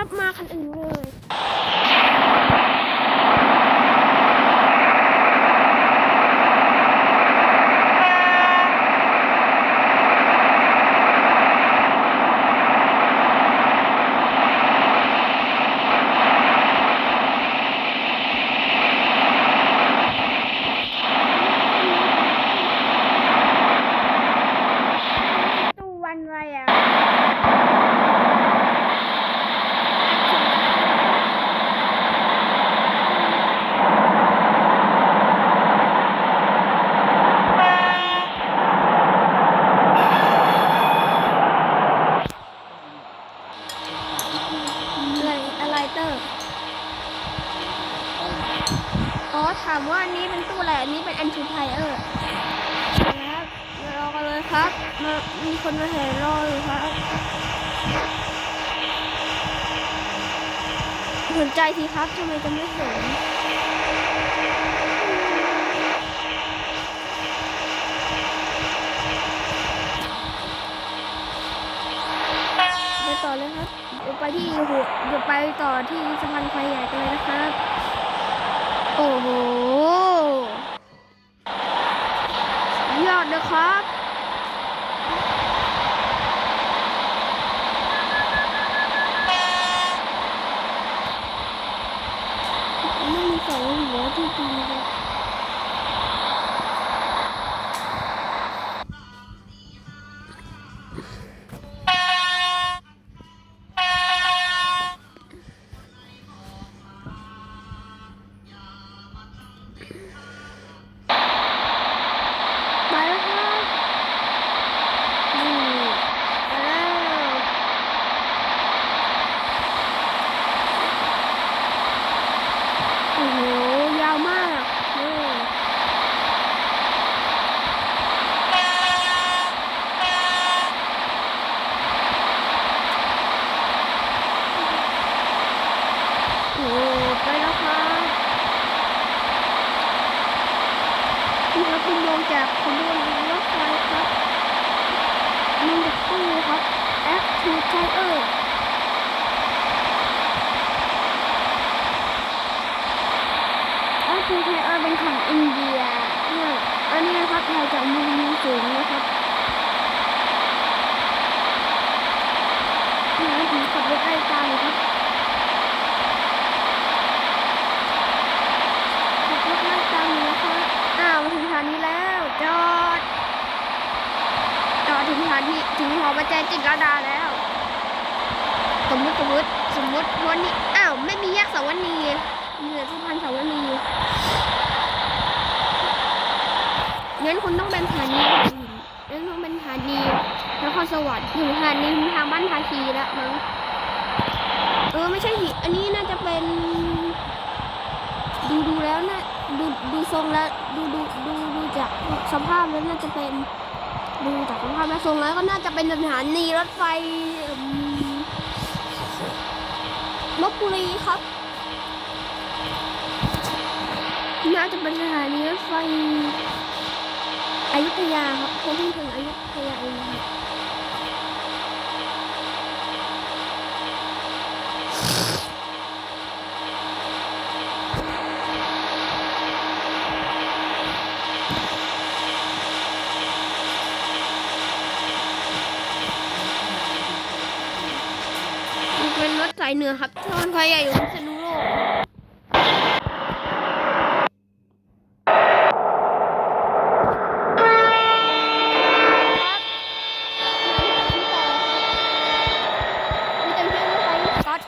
รับมาคันอื่นเลย ตู้วันอะไรอะ อะไรอะไรเตอร์ อ๋อ ถามว่าอันนี้เป็นตู้อะไร อันนี้เป็นอันชูไทเออร์ครับมารอกันเลยครับมามีคนมาแห่รออยู่ครับ สนใจสิครับทำไมจะไม่สนไปต่อเลยครับเดี๋ยวไปที่หัวเดี๋ยวไปต่อที่สะพานควายใหญ่กันเลยนะครับ โอ้โหยอดนะครับ จากขบวนรถไฟครับมองจากตู้ครับ F to Tiger ก็คือไทเออร์เป็นของอินเดียเนี่ยอันนี้นะครับถ่าจากมุมมุมสูงนะครับนี่ผมขับรถไล่ตามครับขับรถไล่ตามอยู่นะครับอ้าวมาถึงสถานีแล้วจอดจอดถึงส ถึงหอประแจจิตรลดาแล้ว สมมติสมมติสมมติวันนี้อ้าวไม่มีแยกสาวนีมีแต่สะพานสาวนีงั้นคุณต้องเป็นสถานีอื่นงั้นต้องเป็นสถานีนครสวรรค์ถึงสถานีทางบ้านภาคีแล้วมั้งเออไม่ใช่หิอันนี้น่าจะเป็นดูดูแล้วนะดูดูทรงแล้วดูดูดูดูจากสภาพแล้วน่าจะเป็น ดูจากสภาพและทรงแล้วก็น่าจะเป็นสถานีรถไฟมลบบุรีครับ น่าจะเป็นสถานีรถไฟอยุธยาครับผมเพิ่งถึงอยุธยาเองครับมัน เนรถสายเนือครับทอนคอยใหญ่อยู่พิษณุก ครับมีแต่เพื่อนไม่ไปก๊อต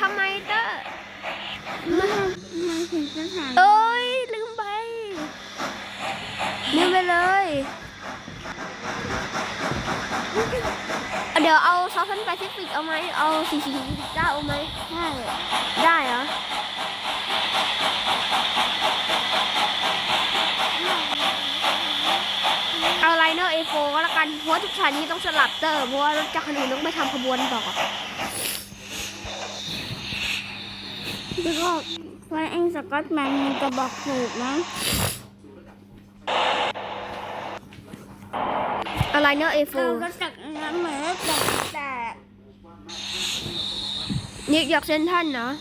ทำไมเตอร์ มามาถึงสถาน เอ้ย ลืมไป ลืมไปเลย เดี๋ยวเอาซอสซันแปซิฟิกเอาไหมเอาสี่สี่เก้าเอาไหมใช่ได้เหรอเอาไลเนอร์ A4 ก็แล้วกันเพราะว่าทุกสถานีต้องสลับเตอร์เพราะว่ารถจักรคันอื่นต้องไปทำขบวนต่อแล้วก็ไฟเองสกอตแมนมันจะบอกถูกนะ เอาไลเนอร์ A4 เราก็จากน้ำเหมือนแต่แต่นิวยอร์กเซนทันเนาะ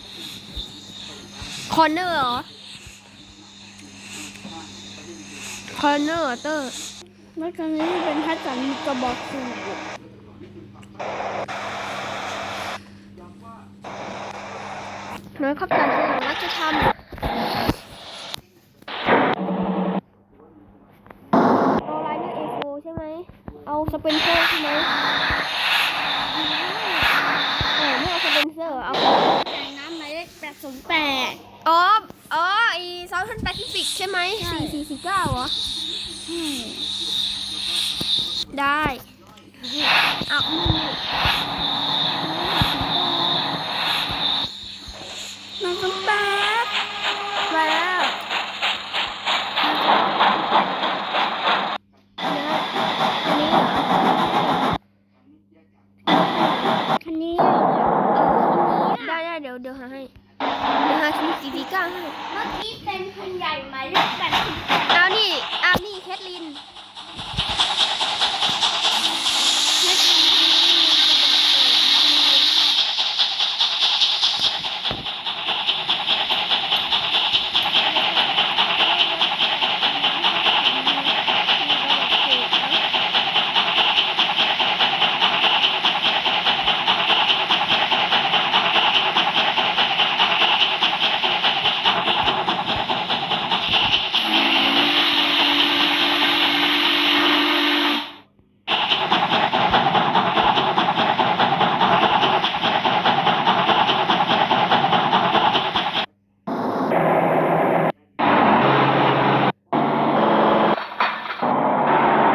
คอนเนอร์เหรอคอนเนอร์เตอร์เมื่อครั้งนี้เป็นทัศน์มีกระบอกถูกน้อยขับจ่ายเสียงรัชธรรมเอาไลเนอร์ A4 ใช่ไหม เอา สเปนเซอร์ใช่ไหมเออไม่เอาสเปนเซอร์ เอาจากน้ำหมายเลขแปดศูนย์แปดอ๋อ อ๋อไอซาวทันแปซิฟิกใช่ไหมสี่สี่สี่เก้าเหรอได้ เอา น้องต้องแปด มาแล้วอันนี้เหรอ คันนี้ เออคันนี้ได้ได้เดี๋ยวเดี๋ยวหาให้ เดี๋ยวหาทีสี่สี่ เก้าให้เมื่อกี้เป็นคันใหญ่หมายเลขแปดสิบแปด เอานี่เอานี่แคทลิน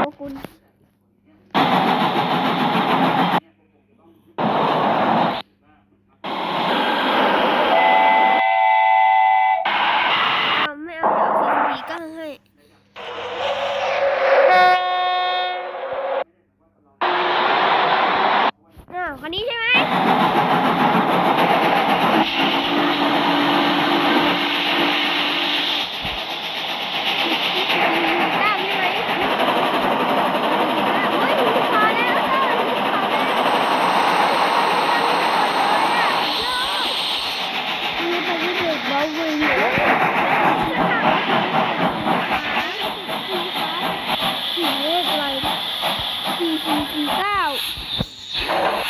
ขอบคุณ เอาไม่เอาเดี๋ยวเอาสี่สี่เก้าให้อ้าวคันนี้ใช่ไหมเก้าใช่ไหมเฮ้ยพอแล้วเจ้าพอแล้ว มีแต่ที่เด็กบ้าวิ่ง หมายเลขอะไรสี่สี่สี่ เก้า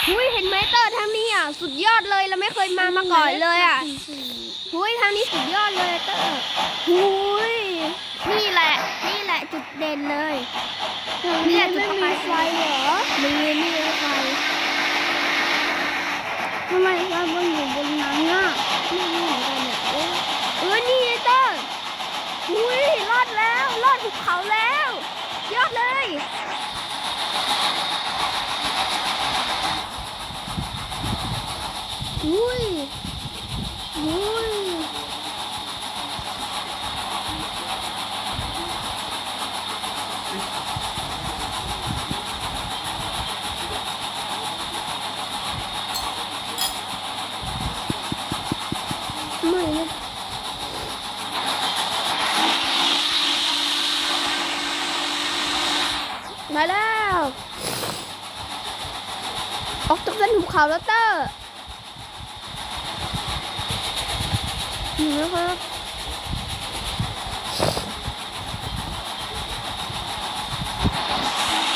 หุยเห็นไหมเตอร์ทางนี้อะสุดยอดเลยเราไม่เคยมามาก่อนเลยอะหุยทางนี้สุดยอดเลยเตอร์หุยนี่แหละนี่แหละจุดเด่นเลยนี่ไม่มีไฟเหรอมีนี่ไฟทำไมไฟมันอยู่บนนั้นอะนี่เหมือนกันเนี่ยเออเออนี่ไงเตอร์หุยรอดแล้วรอดภูเขาแล้ว ยอดเลย อุ้ยอุ้ยไม่เลยมาแล้ว ออกจากเส้นหุบเขาแล้วเตอร์ อยู่นะครับ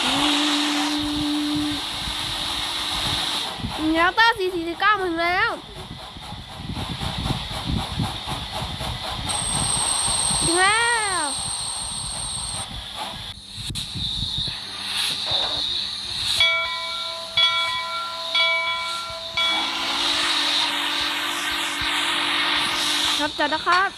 อืมแล้วเตอร์สี่สี่เก้าถึงแล้ว ถึงแล้ว ครับจอด นะครับ